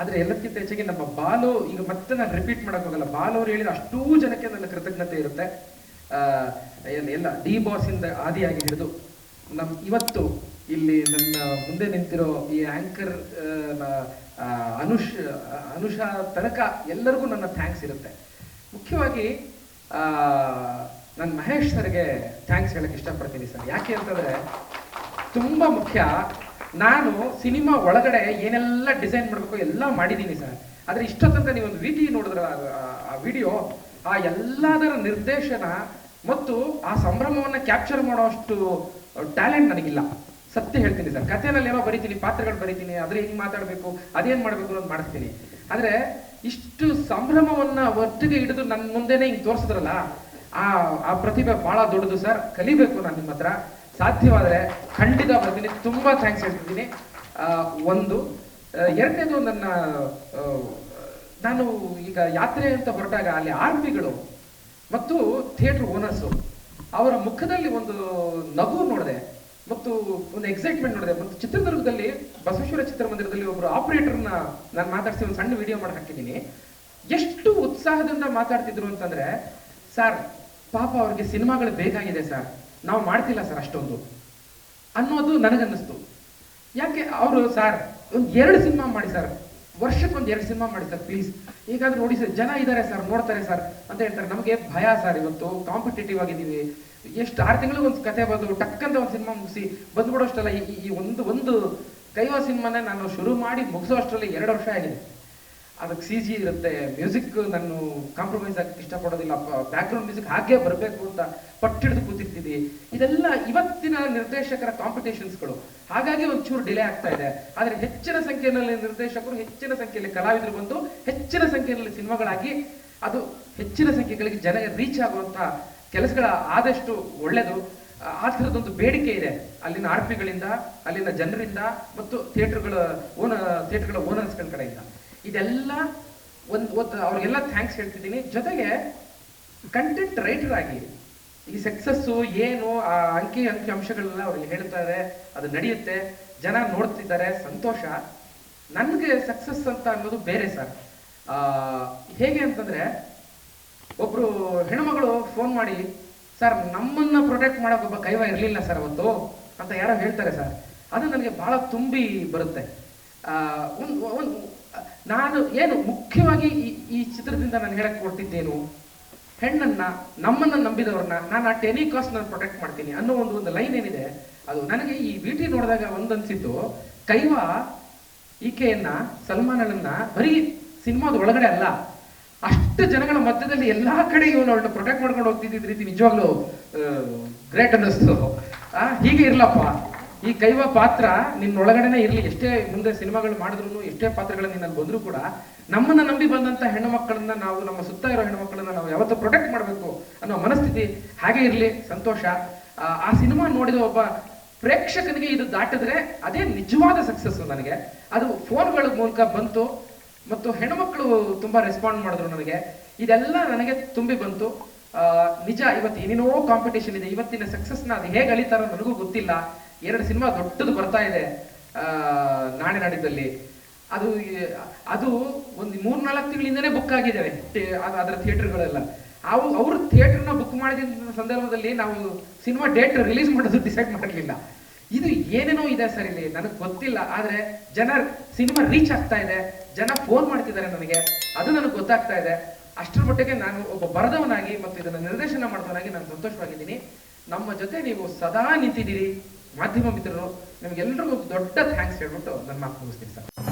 ಆದ್ರೆ ಎಲ್ಲಕ್ಕಿಂತ ಹೆಚ್ಚಾಗಿ ನಮ್ಮ ಬಾಲು, ಈಗ ಮತ್ತೆ ನಾನು ರಿಪೀಟ್ ಮಾಡಕ್ ಹೋಗಲ್ಲ. ಬಾಲು ಅವ್ರು ಹೇಳಿದ ಅಷ್ಟೂ ಜನಕ್ಕೆ ನನ್ನ ಕೃತಜ್ಞತೆ ಇರುತ್ತೆ. ಎಲ್ಲ ಡಿ ಬಾಸ್ ಇಂದ ಆದಿಯಾಗಿ ಹಿಡಿದು ನಮ್ ಇವತ್ತು ಇಲ್ಲಿ ನನ್ನ ಮುಂದೆ ನಿಂತಿರೋ ಈ ಆಂಕರ್ ಅನುಷ್ ಅನುಷ ತನಕ ಎಲ್ಲರಿಗೂ ನನ್ನ ಥ್ಯಾಂಕ್ಸ್ ಇರುತ್ತೆ. ಮುಖ್ಯವಾಗಿ ನಾನು ಮಹೇಶ್ ಸರ್ಗೆ ಥ್ಯಾಂಕ್ಸ್ ಹೇಳಕ್ ಇಷ್ಟಪಡ್ತೀನಿ ಸರ್. ಯಾಕೆ ಅಂತಂದ್ರೆ ತುಂಬಾ ಮುಖ್ಯ. ನಾನು ಸಿನಿಮಾ ಒಳಗಡೆ ಏನೆಲ್ಲ ಡಿಸೈನ್ ಮಾಡಬೇಕು ಎಲ್ಲ ಮಾಡಿದ್ದೀನಿ ಸರ್. ಆದರೆ ಇಷ್ಟ ನೀವೊಂದು ವಿಟಿ ನೋಡಿದ್ರ, ಆ ವಿಡಿಯೋ, ಆ ಎಲ್ಲದರ ನಿರ್ದೇಶನ ಮತ್ತು ಆ ಸಂಭ್ರಮವನ್ನ ಕ್ಯಾಪ್ಚರ್ ಮಾಡೋಷ್ಟು ಟ್ಯಾಲೆಂಟ್ ನನಗಿಲ್ಲ. ಸತ್ಯ ಹೇಳ್ತೀನಿ ಸರ್. ಕಥೆನಲ್ಲಿ ಏನೋ ಬರಿತೀನಿ, ಪಾತ್ರಗಳು ಬರಿತೀನಿ, ಅದ್ರ ಹಿಂಗ್ ಮಾತಾಡಬೇಕು, ಅದೇನ್ ಮಾಡಬೇಕು ಅಂತ ಮಾಡ್ತೀನಿ ಆದ್ರೆ ಇಷ್ಟು ಸಂಭ್ರಮವನ್ನು ಒಟ್ಟಿಗೆ ಹಿಡಿದು ನನ್ನ ಮುಂದೆನೇ ಹಿಂಗೆ ತೋರಿಸಿದ್ರಲ್ಲ, ಆ ಆ ಪ್ರತಿಭೆ ಭಾಳ ದೊಡ್ಡದು ಸರ್. ಕಲಿಬೇಕು ನಾನು ನಿಮ್ಮ ಹತ್ರ ಸಾಧ್ಯವಾದ್ರೆ ಖಂಡಿತ ಬರ್ತೀನಿ. ತುಂಬಾ ಥ್ಯಾಂಕ್ಸ್ ಹೇಳ್ತಿದ್ದೀನಿ. ಒಂದು ಎರಡನೇದು ನನ್ನ ನಾನು ಈಗ ಯಾತ್ರೆ ಅಂತ ಹೊರಟಾಗ ಅಲ್ಲಿ ಆರ್ಮಿಗಳು ಮತ್ತು ಥಿಯೇಟರ್ ಓನರ್ಸು ಅವರ ಮುಖದಲ್ಲಿ ಒಂದು ನಗು ನೋಡಿದೆ ಮತ್ತು ಒಂದು ಎಕ್ಸೈಟ್ಮೆಂಟ್ ನೋಡಿದೆ. ಮತ್ತು ಚಿತ್ರದುರ್ಗದಲ್ಲಿ, ಬಸವೇಶ್ವರ ಚಿತ್ರಮಂದಿರದಲ್ಲಿ ಒಬ್ಬರು ಆಪರೇಟರ್ನ ನಾನು ಮಾತಾಡ್ಸಿ ಒಂದು ಸಣ್ಣ ವಿಡಿಯೋ ಮಾಡಿ ಹಾಕಿದ್ದೀನಿ. ಎಷ್ಟು ಉತ್ಸಾಹದಿಂದ ಮಾತಾಡ್ತಿದ್ರು ಅಂತಂದ್ರೆ, ಸರ್, ಪಾಪ ಅವ್ರಿಗೆ ಸಿನಿಮಾಗಳು ಬೇಕಾಗಿದೆ, ಸರ್. ನಾವು ಮಾಡ್ತಿಲ್ಲ ಸರ್ ಅಷ್ಟೊಂದು ಅನ್ನೋದು ನನಗನ್ನಿಸ್ತು. ಯಾಕೆ ಅವರು ಸರ್, ಒಂದು ಎರಡು ಸಿನಿಮಾ ಮಾಡಿ ಸರ್ ವರ್ಷಕ್ಕೆ ಒಂದು ಎರಡು ಸಿನಿಮಾ ಮಾಡಿ ಸರ್ ಪ್ಲೀಸ್ ಈಗಾದ್ರೂ ನೋಡಿ ಸರ್, ಜನ ಇದ್ದಾರೆ ಸರ್, ನೋಡ್ತಾರೆ ಸರ್ ಅಂತ ಹೇಳ್ತಾರೆ. ನಮಗೆ ಭಯ ಸರ್ ಇವತ್ತು ಕಾಂಪಿಟೇಟಿವ್ ಆಗಿದ್ದೀವಿ. ಎಷ್ಟು ಆರು ತಿಂಗಳಿಗೆ ಒಂದು ಕತೆ ಬಂದು ಟಕ್ಕಂತ ಒಂದು ಸಿನಿಮಾ ಮುಗಿಸಿ, ಬಂದ್ಬಿಡೋಷ್ಟಲ್ಲ ಈ ಒಂದು ಒಂದು ಕೈವ ಸಿನಿಮಾನೇ ನಾನು ಶುರು ಮಾಡಿ ಮುಗಿಸೋ ಅಷ್ಟರಲ್ಲಿ ಎರಡು ವರ್ಷ ಆಗಿದೆ. ಅದಕ್ಕೆ ಸಿ ಜಿ ಇರುತ್ತೆ. ಮ್ಯೂಸಿಕ್ ನಾನು ಕಾಂಪ್ರಮೈಸ್ ಆಗಕ್ಕೆ ಇಷ್ಟಪಡೋದಿಲ್ಲ. ಬ್ಯಾಕ್ಗ್ರೌಂಡ್ ಮ್ಯೂಸಿಕ್ ಹಾಗೆ ಬರಬೇಕು ಅಂತ ಪಟ್ಟಿಡಿದು ಕೂತಿರ್ತೀವಿ. ಇದೆಲ್ಲ ಇವತ್ತಿನ ನಿರ್ದೇಶಕರ ಕಾಂಪಿಟೇಷನ್ಸ್ಗಳು ಹಾಗಾಗಿ ಒಂಚೂರು ಡಿಲೇ ಆಗ್ತಾ ಇದೆ. ಆದರೆ ಹೆಚ್ಚಿನ ಸಂಖ್ಯೆಯಲ್ಲಿ ನಿರ್ದೇಶಕರು, ಹೆಚ್ಚಿನ ಸಂಖ್ಯೆಯಲ್ಲಿ ಕಲಾವಿದರು ಬಂದು ಹೆಚ್ಚಿನ ಸಂಖ್ಯೆಯಲ್ಲಿ ಸಿನಿಮಾಗಳಾಗಿ ಅದು ಹೆಚ್ಚಿನ ಸಂಖ್ಯೆಗಳಿಗೆ ಜನ ರೀಚ್ ಆಗುವಂಥ ಕೆಲಸಗಳ ಆದಷ್ಟು ಒಳ್ಳೆಯದು ಆ ಥರದೊಂದು ಬೇಡಿಕೆ ಇದೆ. ಅಲ್ಲಿನ ಆರ್ಪಿಗಳಿಂದ ಅಲ್ಲಿನ ಜನರಿಂದ ಮತ್ತು ಥಿಯೇಟರ್ಗಳ ಓನ ಥಿಯೇಟರ್ಗಳ ಓನರ್ಸ್ಗಳ ಕಡೆಯಿಂದ. ಇದೆಲ್ಲ ಒಂದು ಒಂದು ಅವ್ರಿಗೆಲ್ಲ ಥ್ಯಾಂಕ್ಸ್ ಹೇಳ್ತಿದ್ದೀನಿ. ಜೊತೆಗೆ ಕಂಟೆಂಟ್ ರೈಟರ್ ಆಗಿ ಈ ಸಕ್ಸಸ್ಸು ಏನು, ಆ ಅಂಕಿ ಅಂಕಿ ಅಂಶಗಳೆಲ್ಲ ಅವ್ರಿಗೆ ಹೇಳ್ತಾರೆ, ಅದು ನಡೆಯುತ್ತೆ, ಜನ ನೋಡ್ತಿದ್ದಾರೆ, ಸಂತೋಷ. ನನಗೆ ಸಕ್ಸಸ್ ಅಂತ ಅನ್ನೋದು ಬೇರೆ ಸರ್ ಹೇಗೆ ಅಂತಂದರೆ ಒಬ್ಬರು ಹೆಣ್ಮಗಳು ಫೋನ್ ಮಾಡಿ ಸರ್ ನಮ್ಮನ್ನು ಪ್ರೊಟೆಕ್ಟ್ ಮಾಡೋಕೆ ಒಬ್ಬ ಕೈವ ಇರಲಿಲ್ಲ ಸರ್ ಅವತ್ತು, ಅಂತ ಯಾರೋ ಹೇಳ್ತಾರೆ ಸರ್ ಅದು ನನಗೆ ಭಾಳ ತುಂಬಿ ಬರುತ್ತೆ. ಒಂದು, ಒಂದ್ ನಾನು ಏನು ಮುಖ್ಯವಾಗಿ ಈ- ಈ ಚಿತ್ರದಿಂದ ನಾನು ಹೇಳಕ್ ಕೊಡ್ತಿದ್ದೇನು ಹೆಣ್ಣನ್ನ, ನಮ್ಮನ್ನ ನಂಬಿದವ್ರನ್ನ ನಾನು ಆ ಟೆನಿ ಕಾಸ್ಟ್ ನಾನು ಪ್ರೊಟೆಕ್ಟ್ ಮಾಡ್ತೀನಿ ಅನ್ನೋ ಒಂದು ಒಂದು ಲೈನ್ ಏನಿದೆ, ಅದು ನನಗೆ ಈ ವಿಟಿ ನೋಡಿದಾಗ ಒಂದನ್ಸಿದ್ದು ಕೈವಾ ಈಕೆಯನ್ನ ಸಲ್ಮಾನ್ ಅಳನ್ನ ಬರೀ ಸಿನಿಮಾದ ಒಳಗಡೆ ಅಲ್ಲ, ಅಷ್ಟು ಜನಗಳ ಮಧ್ಯದಲ್ಲಿ ಎಲ್ಲಾ ಕಡೆ ಇವನು ಅವಳನ್ನ ಪ್ರೊಟೆಕ್ಟ್ ಮಾಡ್ಕೊಂಡು ಹೋಗ್ತಿದ್ದ ರೀತಿ ನಿಜವಾಗ್ಲೂ ಗ್ರೇಟ್ ಅನ್ನಿಸ್ತು ಹೀಗೆ ಇರ್ಲಪ್ಪ. ಈ ಕೈವ ಪಾತ್ರ ನಿನ್ನೊಳಗಡೆನೆ ಇರಲಿ. ಎಷ್ಟೇ ಮುಂದೆ ಸಿನಿಮಾಗಳು ಮಾಡಿದ್ರು ಎಷ್ಟೇ ಪಾತ್ರಗಳನ್ನ ನಿನ್ನಲ್ಲಿ ಬಂದ್ರು ಕೂಡ ನಮ್ಮನ್ನ ನಂಬಿ ಬಂದಂತ ಹೆಣ್ಣು ಮಕ್ಕಳನ್ನ ನಾವು ನಮ್ಮ ಸುತ್ತ ಇರೋ ಹೆಣ್ಣು ಮಕ್ಕಳನ್ನ ನಾವು ಯಾವತ್ತೂ ಪ್ರೊಟೆಕ್ಟ್ ಮಾಡಬೇಕು ಅನ್ನೋ ಮನಸ್ಥಿತಿ ಹಾಗೆ ಇರಲಿ. ಸಂತೋಷ. ಆ, ಸಿನಿಮಾ ನೋಡಿದ ಒಬ್ಬ ಪ್ರೇಕ್ಷಕನಿಗೆ ಇದು ದಾಟಿದ್ರೆ ಅದೇ ನಿಜವಾದ ಸಕ್ಸಸ್ ನನಗೆ. ಅದು ಫೋನ್ಗಳ ಮೂಲಕ ಬಂತು ಮತ್ತು ಹೆಣ್ಮಕ್ಳು ತುಂಬಾ ರೆಸ್ಪಾಂಡ್ ಮಾಡಿದ್ರು ನನಗೆ. ಇದೆಲ್ಲ ನನಗೆ ತುಂಬಿ ಬಂತು. ನಿಜ ಇವತ್ತು ಏನೇನೋ ಕಾಂಪಿಟೇಷನ್ ಇದೆ ಇವತ್ತಿನ ಸಕ್ಸಸ್ನ ಅದು ಹೇಗೆ ಅಳಿತಾರೋ ನನಗೂ ಗೊತ್ತಿಲ್ಲ. ಎರಡು ಸಿನಿಮಾ ದೊಡ್ಡದು ಬರ್ತಾ ಇದೆ ನಾಳೆ ನಾಡಿದ್ದಲ್ಲಿ ಅದು ಅದು ಒಂದು ಮೂರ್ನಾಲ್ಕು ತಿಂಗಳಿಂದನೇ ಬುಕ್ ಆಗಿದ್ದಾವೆ ಅದರ ಥಿಯೇಟರ್ಗಳೆಲ್ಲ. ಅವು, ಅವರು ಥಿಯೇಟರ್ನ ಬುಕ್ ಮಾಡಿದ ಸಂದರ್ಭದಲ್ಲಿ ನಾವು ಸಿನಿಮಾ ಡೇಟ್ ರಿಲೀಸ್ ಮಾಡೋದು ಡಿಸೈಡ್ ಮಾಡಲಿಲ್ಲ. ಇದು ಏನೇನೋ ಇದೆ ಸರ್ ಇಲ್ಲಿ, ನನಗೆ ಗೊತ್ತಿಲ್ಲ, ಆದರೆ ಜನ ಸಿನಿಮಾ ರೀಚ್ ಆಗ್ತಾ ಇದೆ, ಜನ ಫೋನ್ ಮಾಡ್ತಿದ್ದಾರೆ ನನಗೆ ಅದು ನನಗೆ ಗೊತ್ತಾಗ್ತಾ ಇದೆ. ಅಷ್ಟರ ಮಟ್ಟಿಗೆ ನಾನು ಒಬ್ಬ ಬರೆದವನಾಗಿ ಮತ್ತು ಇದನ್ನು ನಿರ್ದೇಶನ ಮಾಡಿದವನಾಗಿ ನಾನು ಸಂತೋಷವಾಗಿದ್ದೀನಿ. ನಮ್ಮ ಜೊತೆ ನೀವು ಸದಾ ನಿಂತಿದ್ದೀರಿ. ಮಾಧ್ಯಮ ಮಿತ್ರರು ನಿಮಗೆಲ್ಲರಿಗೂ ದೊಡ್ಡ ಥ್ಯಾಂಕ್ಸ್ ಹೇಳ್ಬಿಟ್ಟು ನನ್ನ ಮಾತು ಮುಗಿಸ್ತೀನಿ ಸರ್